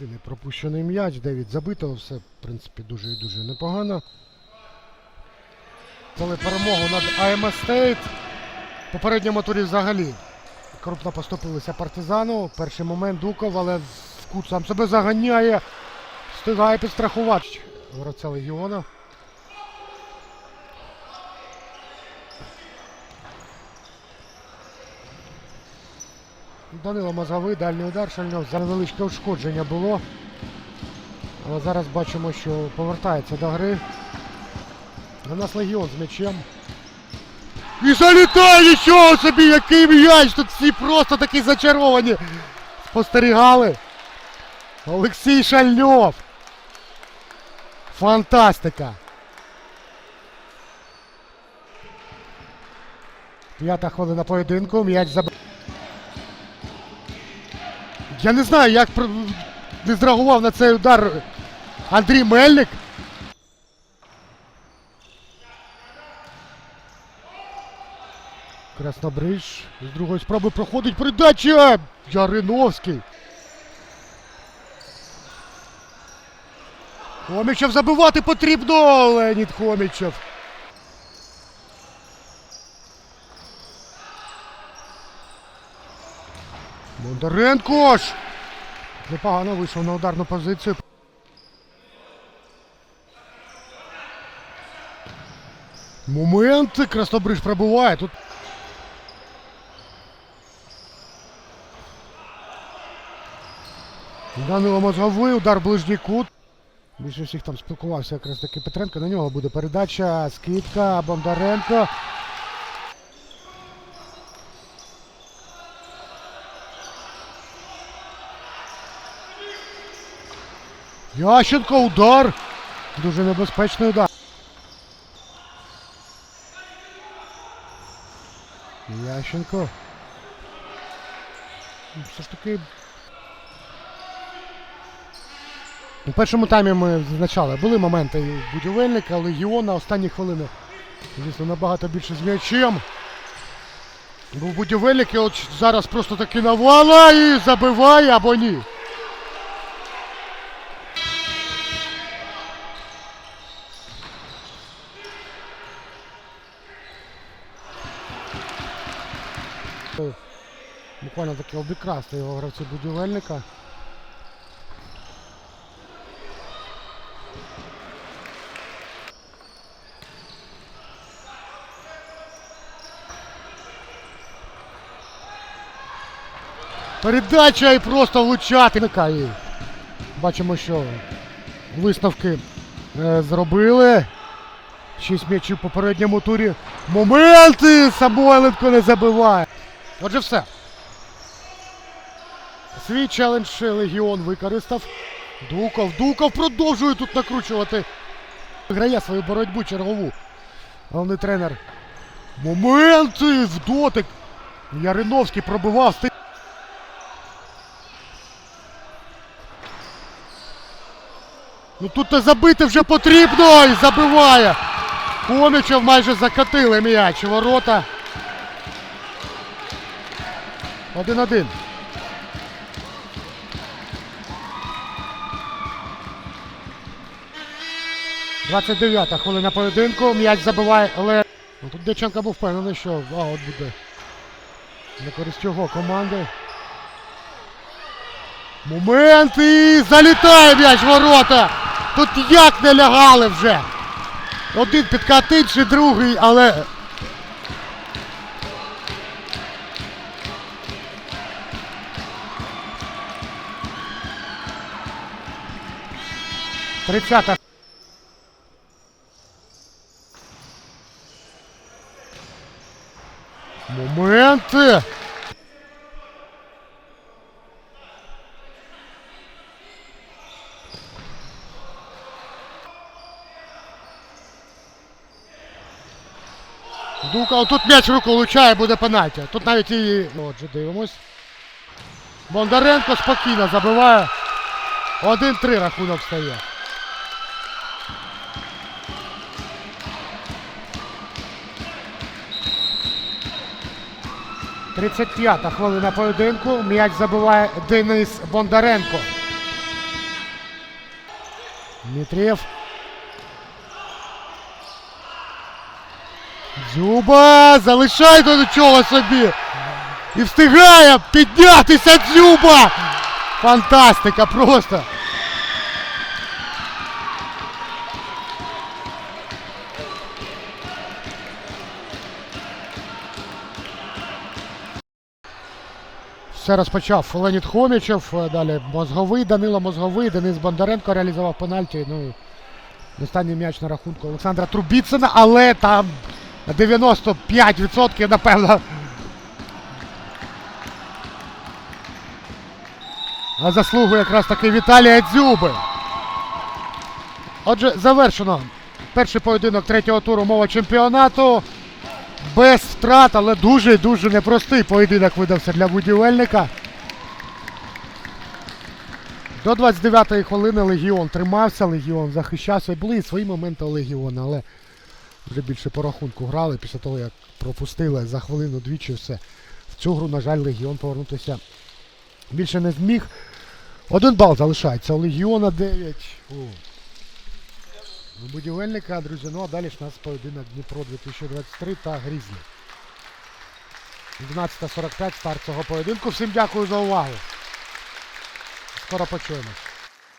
Єдиний пропущений м'яч, 9 забитого, все, в принципі, дуже і дуже непогано. Дали перемогу над АМ Стейт. В попередньому турі взагалі крупно поступилися партизану. Перший момент Дуков, але кут сам себе заганяє. Встигає підстрахувати. Вороця Легіона. Данило Мазовий, дальній удар, шальнов за невеличке ушкодження було. Але зараз бачимо, що повертається до гри. На нас легіон з м'ячем. І залітає нічого собі, який м'яч! Тут всі просто такі зачаровані. Спостерігали. Олексій Шальнов. Фантастика. П'ята хвилина поєдинку. М'яч заб... Я не знаю, як не зреагував на цей удар Андрій Мельник. Краснобриж з другої спроби проходить передача. Яриновський. Хомічев забивати потрібно. Леонід Хомічев. Бондаренко ж. Непогано вийшов на ударну позицію. Момент. Краснобриж пробиває. Тут Данило мозговий, удар ближній кут. Більше всіх там спілкувався якраз таки Петренко. На нього буде передача, скидка, Бондаренко. Ященко удар. Дуже небезпечний удар. Ященко. Ну, Все ж таки. У першому таймі ми зазначали, були моменти будівельника, Легіона останні хвилини. Звісно, набагато більше з м'ячем. Був будівельник і от зараз просто таки навала і забиває або ні. Буквально таки обікрасти його гравці будівельника. Передача і просто влучати. І бачимо, що висновки е, зробили. Шість м'ячів в попередньому турі. Моменти! Самойленко не забиває. Отже, все. Свій челендж Легіон використав. Дуков. Дуков продовжує тут накручувати. Грає свою боротьбу чергову. Головний тренер. Моменти в дотик. Яриновський пробивав. Ну тут забити вже потрібно і забиває. Комічев майже закатили м'яч. Ворота. Один-один. Двадцять дев'ята хвилина поєдинку. М'яч забиває, але ну, тут Дяченко був впевнений, що а, от буде на користь його команди. Момент і залітає м'яч ворота. Тут як не лягали вже. Один підкатить, чи другий, але. Тридцята. Моменти. Дука, тут м'яч руку влучає, буде пенальті. Тут навіть і. Ну, Отже, дивимось. Бондаренко спокійно забиває. 1-3 рахунок стає. 35-та хвилина поєдинку. М'яч забиває Денис Бондаренко. Дмитрієв. Дзюба залишає до чола собі. І встигає піднятися дзюба. Фантастика просто. Все розпочав Леонід Хомічев, е, далі Мозговий, Данило Мозговий, Денис Бондаренко реалізував пенальті. Ну і останній м'яч на рахунку Олександра Трубіцина, але там 95% напевно. На заслугу якраз таки Віталія Дзюби. Отже, завершено перший поєдинок третього туру мова чемпіонату. Без втрат, але дуже дуже непростий поєдинок видався для будівельника. До 29-ї хвилини Легіон тримався, Легіон захищався. Були і свої моменти у Легіона, але вже більше по рахунку грали після того, як пропустили за хвилину двічі все. В цю гру, на жаль, Легіон повернутися більше не зміг. Один бал залишається у Легіона 9. Будівельника, друзі. Ну а далі ж нас поєдинок Дніпро 2023 та Грізлі. 12.45 старт цього поєдинку. Всім дякую за увагу. Скоро почуємось.